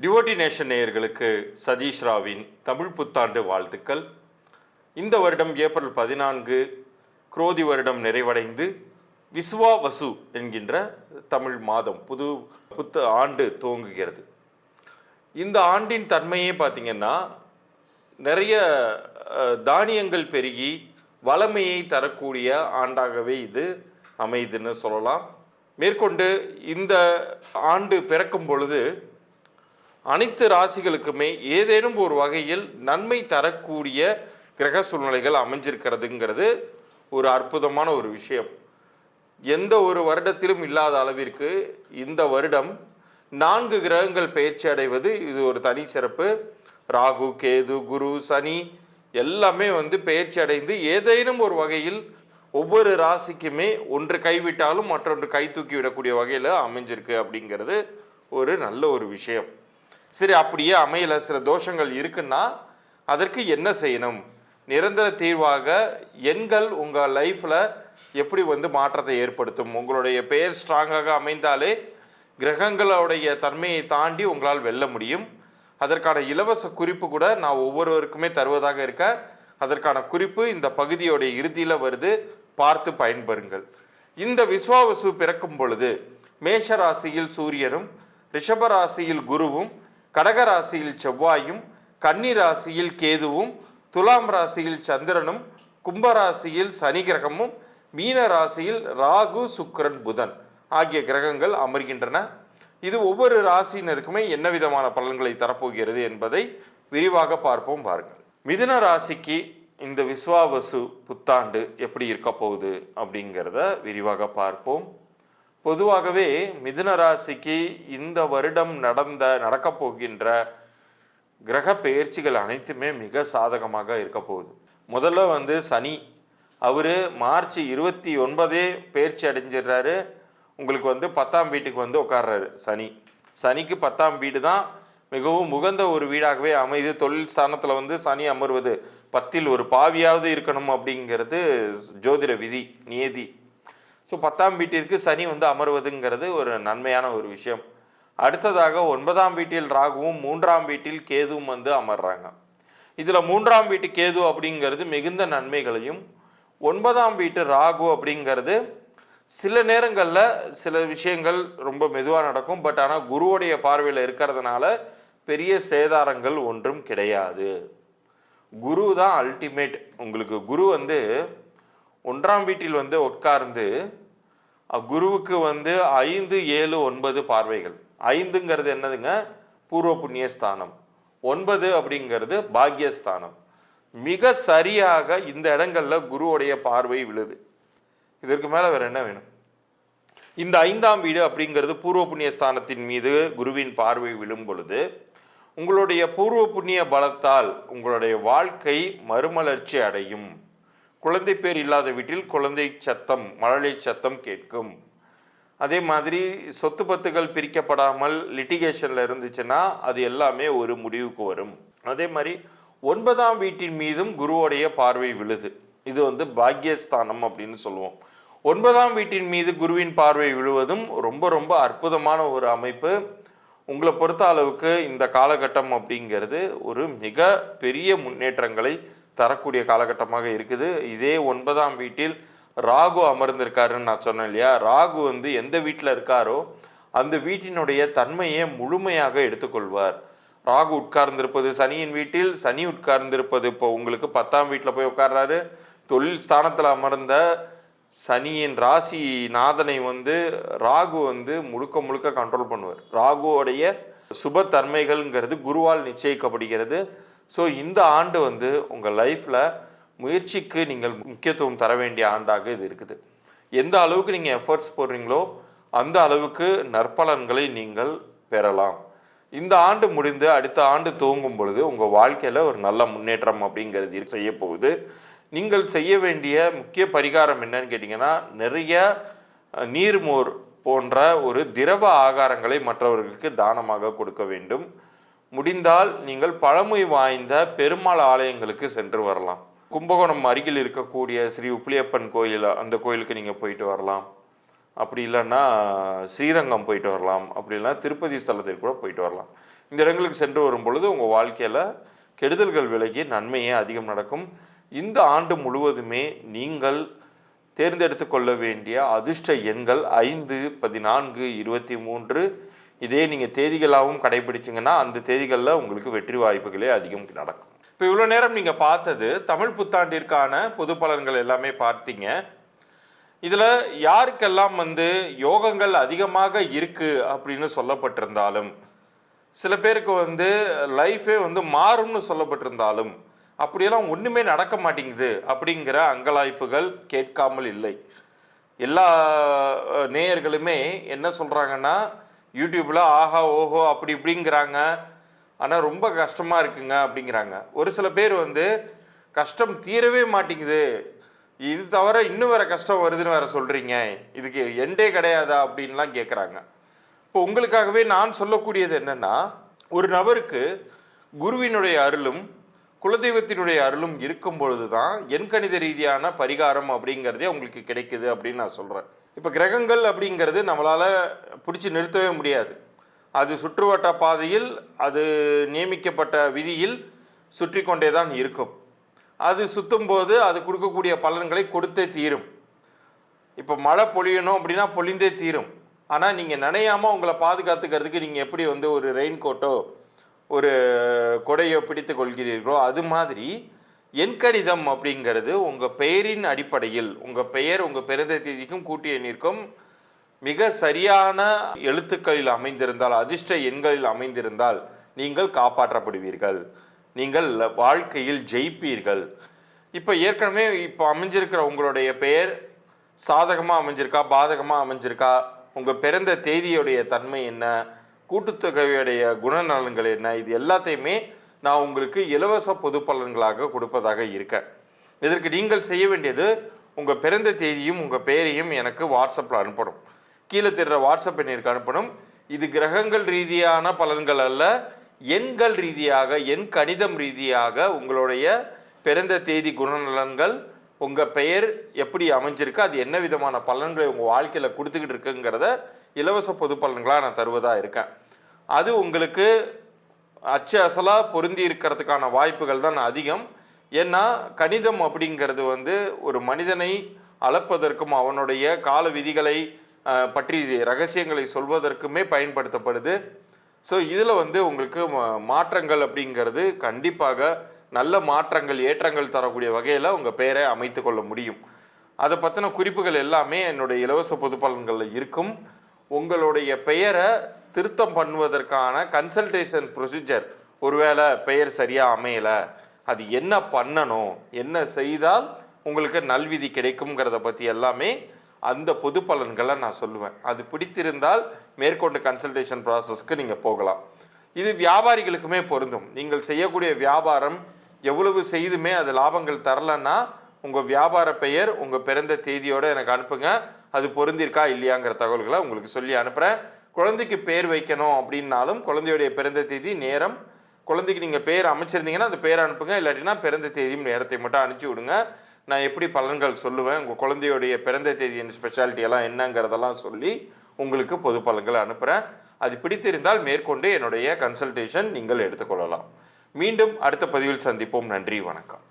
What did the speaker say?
Devotee nation நேயர்களுக்கு சதீஷ் ராவின் தமிழ் புத்தாண்டு வாழ்த்துக்கள். இந்த வருடம் ஏப்ரல் பதினான்கு குரோதி வருடம் நிறைவடைந்து விஸ்வா வசு என்கின்ற தமிழ் மாதம் புது புத்த ஆண்டு துவங்குகிறது. இந்த ஆண்டின் தன்மையே பார்த்திங்கன்னா நிறைய தானியங்கள் பெருகி வளமையை தரக்கூடிய ஆண்டாகவே இது அமையுதுன்னு சொல்லலாம். மேற்கொண்டு இந்த ஆண்டு பிறக்கும் பொழுது அனைத்து ராசிகளுக்குமே ஏதேனும் ஒரு வகையில் நன்மை தரக்கூடிய கிரக சூழ்நிலைகள் அமைஞ்சிருக்கிறதுங்கிறது ஒரு அற்புதமான ஒரு விஷயம். எந்த ஒரு வருடத்திலும் இல்லாத அளவிற்கு இந்த வருடம் நான்கு கிரகங்கள் பயிற்சி அடைவது இது ஒரு தனி சிறப்பு. ராகு கேது குரு சனி எல்லாமே வந்து பயிற்சி அடைந்து ஏதேனும் ஒரு வகையில் ஒவ்வொரு ராசிக்குமே ஒன்று கைவிட்டாலும் மற்றொன்று கை தூக்கி விடக்கூடிய வகையில் அமைஞ்சிருக்கு அப்படிங்கிறது ஒரு நல்ல ஒரு விஷயம். சரி அப்படியே அமையல சில தோஷங்கள் இருக்குன்னா அதற்கு என்ன செய்யணும்? நிரந்தர தீர்வாக எண்கள் உங்கள் லைஃப்பில் எப்படி வந்து மாற்றத்தை ஏற்படுத்தும்? உங்களுடைய பெயர் ஸ்ட்ராங்காக அமைந்தாலே கிரகங்களுடைய தன்மையை தாண்டி உங்களால் வெல்ல முடியும். அதற்கான இலவச குறிப்பு கூட நான் ஒவ்வொருவருக்குமே தருவதாக இருக்க அதற்கான குறிப்பு இந்த பகுதியோடைய இறுதியில் வருது. பார்த்து பயன்பெறுங்கள். இந்த விஸ்வாவசு பிறக்கும் பொழுது மேஷ ராசியில் சூரியனும் ரிஷப ராசியில் குருவும் கடக ராசியில் செவ்வாயும் கன்னி ராசியில் கேதுவும் துலாம் ராசியில் சந்திரனும் கும்பராசியில் சனி கிரகமும் மீன ராசியில் ராகு சுக்கரன் புதன் ஆகிய கிரகங்கள் அமர்கின்றன. இது ஒவ்வொரு ராசியினருக்குமே என்ன விதமான பலன்களை தரப்போகிறது என்பதை விரிவாக பார்ப்போம் பாருங்கள். மிதுன ராசிக்கு இந்த விஸ்வாவசு புத்தாண்டு எப்படி இருக்க போகுது அப்படிங்கிறத விரிவாக பார்ப்போம். பொதுவாகவே மிதுன ராசிக்கு இந்த வருடம் நடந்த நடக்கப் போகின்ற கிரக பெயர்ச்சிகள் அனைத்துமே மிக சாதகமாக இருக்க போகுது. முதல்ல வந்து சனி. அவர் மார்ச் இருபத்தி ஒன்பதே பயிற்சி அடைஞ்சிடுறாரு. உங்களுக்கு வந்து பத்தாம் வீட்டுக்கு வந்து உட்கார்றாரு சனி. சனிக்கு பத்தாம் வீடு தான் மிகவும் உகந்த ஒரு வீடாகவே அமைது. தொழில் ஸ்தானத்தில் வந்து சனி அமர்வது பத்தில் ஒரு பாவியாவது இருக்கணும் அப்படிங்கிறது ஜோதிட விதி நியதி. ஸோ பத்தாம் வீட்டிற்கு சனி வந்து அமர்வதுங்கிறது ஒரு நன்மையான ஒரு விஷயம். அடுத்ததாக ஒன்பதாம் வீட்டில் ராகுவும் மூன்றாம் வீட்டில் கேதுவும் வந்து அமர்றாங்க. இதில் மூன்றாம் வீட்டு கேது அப்படிங்கிறது மிகுந்த நன்மைகளையும் ஒன்பதாம் வீட்டு ராகு அப்படிங்கிறது சில நேரங்களில் சில விஷயங்கள் ரொம்ப மெதுவாக நடக்கும். பட் ஆனால் குருவுடைய பார்வையில் இருக்கிறதுனால பெரிய சேதாரங்கள் ஒன்றும் கிடையாது. குரு தான் அல்டிமேட் உங்களுக்கு குரு வந்து ஒன்றாம் வீட்டில் வந்து உட்கார்ந்து குருவுக்கு வந்து ஐந்து ஏழு ஒன்பது பார்வைகள். ஐந்துங்கிறது என்னதுங்க? பூர்வ புண்ணிய ஸ்தானம். ஒன்பது அப்படிங்கிறது பாக்யஸ்தானம் மிக சரியாக இந்த இடங்கள்ல குருவுடைய பார்வை விழுது. இதற்கு மேலே வேற என்ன வேணும்? இந்த ஐந்தாம் வீடு அப்படிங்கிறது பூர்வ புண்ணிய ஸ்தானத்தின் மீது குருவின் பார்வை விழும் பொழுது உங்களுடைய பூர்வ புண்ணிய பலத்தால் உங்களுடைய வாழ்க்கை மறுமலர்ச்சி அடையும். குழந்தை பேர் இல்லாத வீட்டில் குழந்தை சத்தம் மழலை சத்தம் கேட்கும். அதே மாதிரி சொத்து பத்துகள் பிரிக்கப்படாமல் லிட்டிகேஷனில் இருந்துச்சுன்னா அது எல்லாமே ஒரு முடிவுக்கு வரும். அதே மாதிரி ஒன்பதாம் வீட்டின் மீதும் குருவோடைய பார்வை விழுது. இது வந்து பாக்யஸ்தானம் அப்படின்னு சொல்லுவோம். ஒன்பதாம் வீட்டின் மீது குருவின் பார்வை விழுவதும் ரொம்ப ரொம்ப அற்புதமான ஒரு அமைப்பு. உங்களை பொறுத்த அளவுக்கு இந்த காலகட்டம் அப்படிங்கிறது ஒரு மிக பெரிய முன்னேற்றங்களை தரக்கூடிய காலகட்டமாக இருக்குது. இதே ஒன்பதாம் வீட்டில் ராகு அமர்ந்திருக்காருன்னு நான் சொன்னேன் இல்லையா? ராகு வந்து எந்த வீட்டில் இருக்காரோ அந்த வீட்டினுடைய தன்மையை முழுமையாக எடுத்துக்கொள்வார். ராகு உட்கார்ந்திருப்பது சனியின் வீட்டில் சனி உட்கார்ந்திருப்பது இப்போ உங்களுக்கு பத்தாம் வீட்டில் போய் உட்கார்றாரு. தொழில் ஸ்தானத்தில் அமர்ந்த சனியின் ராசி நாதனை வந்து ராகு வந்து முழுக்க முழுக்க கண்ட்ரோல் பண்ணுவார். ராகுவோடைய சுப தன்மைகள்ங்கிறது குருவால் நிச்சயிக்கப்படுகிறது. ஸோ இந்த ஆண்டு வந்து உங்கள் லைஃப்பில் முயற்சிக்கு நீங்கள் முக்கியத்துவம் தர வேண்டிய ஆண்டாக இது இருக்குது. எந்த அளவுக்கு நீங்கள் எஃபர்ட்ஸ் போடுறீங்களோ அந்த அளவுக்கு நற்பலன்களை நீங்கள் பெறலாம். இந்த ஆண்டு முடிந்து அடுத்த ஆண்டு துவங்கும் பொழுது உங்கள் வாழ்க்கையில் ஒரு நல்ல முன்னேற்றம் அப்படிங்கிறது செய்ய போகுது. நீங்கள் செய்ய வேண்டிய முக்கிய பரிகாரம் என்னன்னு கேட்டிங்கன்னா நிறைய நீர்மோர் போன்ற ஒரு திரவ ஆகாரங்களை மற்றவர்களுக்கு தானமாக கொடுக்க வேண்டும். முடிந்தால் நீங்கள் பழமை வாய்ந்த பெருமாள் ஆலயங்களுக்கு சென்று வரலாம். கும்பகோணம் அருகில் இருக்கக்கூடிய ஸ்ரீ உப்பிலியப்பன் கோயில் அந்த கோயிலுக்கு நீங்கள் போயிட்டு வரலாம். அப்படி இல்லைன்னா ஸ்ரீரங்கம் போயிட்டு வரலாம். அப்படி இல்லைன்னா திருப்பதி ஸ்தலத்திற்கு கூட போயிட்டு வரலாம். இந்த இடங்களுக்கு சென்று வரும் பொழுது உங்கள் வாழ்க்கையில் கெடுதல்கள் விலகி நன்மையே அதிகம் நடக்கும். இந்த ஆண்டு முழுவதுமே நீங்கள் தேர்ந்தெடுத்து கொள்ள வேண்டிய அதிர்ஷ்ட எண்கள் ஐந்து பதினான்கு இருபத்தி மூன்று இதே நீங்கள் தேதிகளாகவும் கடைபிடிச்சிங்கன்னா அந்த தேதிகளில் உங்களுக்கு வெற்றி வாய்ப்புகளே அதிகம் நடக்கும். இப்போ இவ்வளோ நேரம் நீங்கள் பார்த்தது தமிழ் புத்தாண்டிற்கான பொது பலன்கள் எல்லாமே பார்த்தீங்க. இதில் யாருக்கெல்லாம் வந்து யோகங்கள் அதிகமாக இருக்குது அப்படின்னு சொல்லப்பட்டிருந்தாலும் சில பேருக்கு வந்து லைஃபே வந்து மாறும்னு சொல்லப்பட்டிருந்தாலும் அப்படியெல்லாம் ஒன்றுமே நடக்க மாட்டேங்குது அப்படிங்கிற அங்கலாய்ப்புகள் கேட்காமல் இல்லை. எல்லா நேயர்களுமே என்ன சொல்கிறாங்கன்னா யூடியூப்பில் ஆஹா ஓஹோ அப்படி இப்படிங்கிறாங்க. ஆனால் ரொம்ப கஷ்டமாக இருக்குங்க அப்படிங்கிறாங்க. ஒரு சில பேர் வந்து கஷ்டம் தீரவே மாட்டேங்குது. இது தவிர இன்னும் வேறு கஷ்டம் வருதுன்னு வேறு சொல்கிறீங்க இதுக்கு எண்டே கிடையாதா அப்படின்லாம் கேட்குறாங்க இப்போ உங்களுக்காகவே நான் சொல்லக்கூடியது என்னென்னா ஒரு நபருக்கு குருவினுடைய அருளும் குலதெய்வத்தினுடைய அருளும் இருக்கும் பொழுது தான் எண்கணித ரீதியான பரிகாரம் அப்படிங்கிறதே உங்களுக்கு கிடைக்குது அப்படின்னு நான் சொல்கிறேன் இப்போ கிரகங்கள் அப்படிங்கிறது நம்மளால் பிடிச்சி நிறுத்தவே முடியாது. அது சுற்றுவட்ட பாதையில் அது நியமிக்கப்பட்ட விதியில் சுற்றி கொண்டே தான் இருக்கும். அது சுற்றும் போது அது கொடுக்கக்கூடிய பலன்களை கொடுத்தே தீரும். இப்போ மழை பொழியணும் அப்படின்னா பொழிந்தே தீரும். ஆனால் நீங்கள் நனையாமல் உங்களை பாதுகாத்துக்கிறதுக்கு நீங்கள் எப்படி வந்து ஒரு ரெயின் கோட்டோ ஒரு கொடையை பிடித்து கொள்கிறீர்களோ அது மாதிரி எண்கணிதம் அப்படிங்கிறது உங்கள் பெயரின் அடிப்படையில் உங்கள் பெயர் உங்கள் பிறந்த தேதிக்கும் கூட்டி எண்ணிற்கும் மிக சரியான எழுத்துக்களில் அமைந்திருந்தால் அதிர்ஷ்ட எண்களில் அமைந்திருந்தால் நீங்கள் காப்பாற்றப்படுவீர்கள். நீங்கள் வாழ்க்கையில் ஜெயிப்பீர்கள். இப்போ ஏற்கனவே இப்போ அமைஞ்சிருக்கிற உங்களுடைய பெயர் சாதகமாக அமைஞ்சிருக்கா பாதகமாக அமைஞ்சிருக்கா? உங்கள் பிறந்த தேதியுடைய தன்மை என்ன? கூட்டுத்தொகையுடைய குணநலன்கள் என்ன? இது எல்லாத்தையுமே நான் உங்களுக்கு இலவச பொது பலன்களாக கொடுப்பதாக இருக்கேன் இதற்கு நீங்கள் செய்ய வேண்டியது உங்கள் பிறந்த தேதியும் உங்கள் பெயரையும் எனக்கு வாட்ஸ்அப்பில் அனுப்பணும். கீழே தெரிகிற வாட்ஸ்அப் எண்ணிற்கு அனுப்பணும். இது கிரகங்கள் ரீதியான பலன்கள் அல்ல எண்கள் ரீதியாக எண் கணிதம் ரீதியாக உங்களுடைய பிறந்த தேதி குணநலன்கள் உங்கள் பெயர் எப்படி அமைஞ்சிருக்கு அது என்ன விதமான பலன்களை உங்கள் வாழ்க்கையில் கொடுத்துக்கிட்டு இருக்குங்கிறத இலவச பொது பலன்களாக நான் தருவதாக இருக்கேன். அது உங்களுக்கு அச்சு அசலாக பொருந்தி இருக்கிறதுக்கான வாய்ப்புகள் தான் அதிகம். ஏன்னா கணிதம் அப்படிங்கிறது வந்து ஒரு மனிதனை அளப்பதற்கும் அவனுடைய கால விதிகளை பற்றி ரகசியங்களை சொல்வதற்குமே பயன்படுத்தப்படுது. ஸோ இதில் வந்து உங்களுக்கு மா- மாற்றங்கள் அப்படிங்கிறது கண்டிப்பாக நல்ல மாற்றங்கள் ஏற்றங்கள் தரக்கூடிய வகையில் உங்கள் பெயரை அமைத்து கொள்ள முடியும். அதை பற்றின குறிப்புகள் எல்லாமே என்னுடைய இலவச பொது பலன்களில் இருக்கும். உங்களுடைய பெயரை திருத்தம் பண்ணுவதற்கான கன்சல்டேஷன் ப்ரொசீஜர் ஒருவேளை பெயர் சரியாக அமையலை. அது என்ன பண்ணணும்? என்ன செய்தால் உங்களுக்கு நல்விதி கிடைக்குங்கிறத பற்றி எல்லாமே அந்த பொது பலன்களை நான் சொல்லுவேன். அது பிடித்திருந்தால் மேற்கொண்டு கன்சல்டேஷன் ப்ராசஸ்க்கு நீங்கள் போகலாம். இது வியாபாரிகளுக்குமே பொருந்தும். நீங்கள் செய்யக்கூடிய வியாபாரம் எவ்வளவு செய்துமே அது லாபங்கள் தரலன்னா உங்கள் வியாபார பெயர் உங்கள் பிறந்த தேதியோடு எனக்கு அனுப்புங்க. அது பொருந்திருக்கா இல்லையாங்கிற தகவல்களை உங்களுக்கு சொல்லி அனுப்புகிறேன் குழந்தைக்கு பேர் வைக்கணும் அப்படின்னாலும் குழந்தையுடைய பிறந்த தேதி நேரம். குழந்தைக்கு நீங்கள் பேர் அமைச்சிருந்தீங்கன்னா அந்த பேர் அனுப்புங்க. இல்லாட்டினா பிறந்த தேதியும் நேரத்தை மட்டும் அனுப்பிச்சி விடுங்க. நான் எப்படி பலன்கள் சொல்லுவேன்? உங்கள் குழந்தையுடைய பிறந்த தேதியின் ஸ்பெஷாலிட்டியெல்லாம் என்னங்கிறதெல்லாம் சொல்லி உங்களுக்கு பொது பலன்களை அனுப்புகிறேன் அது பிடித்திருந்தால் மேற்கொண்டு என்னுடைய கன்சல்டேஷன் நீங்கள் எடுத்துக்கொள்ளலாம். மீண்டும் அடுத்த பதிவில் சந்திப்போம். நன்றி வணக்கம்.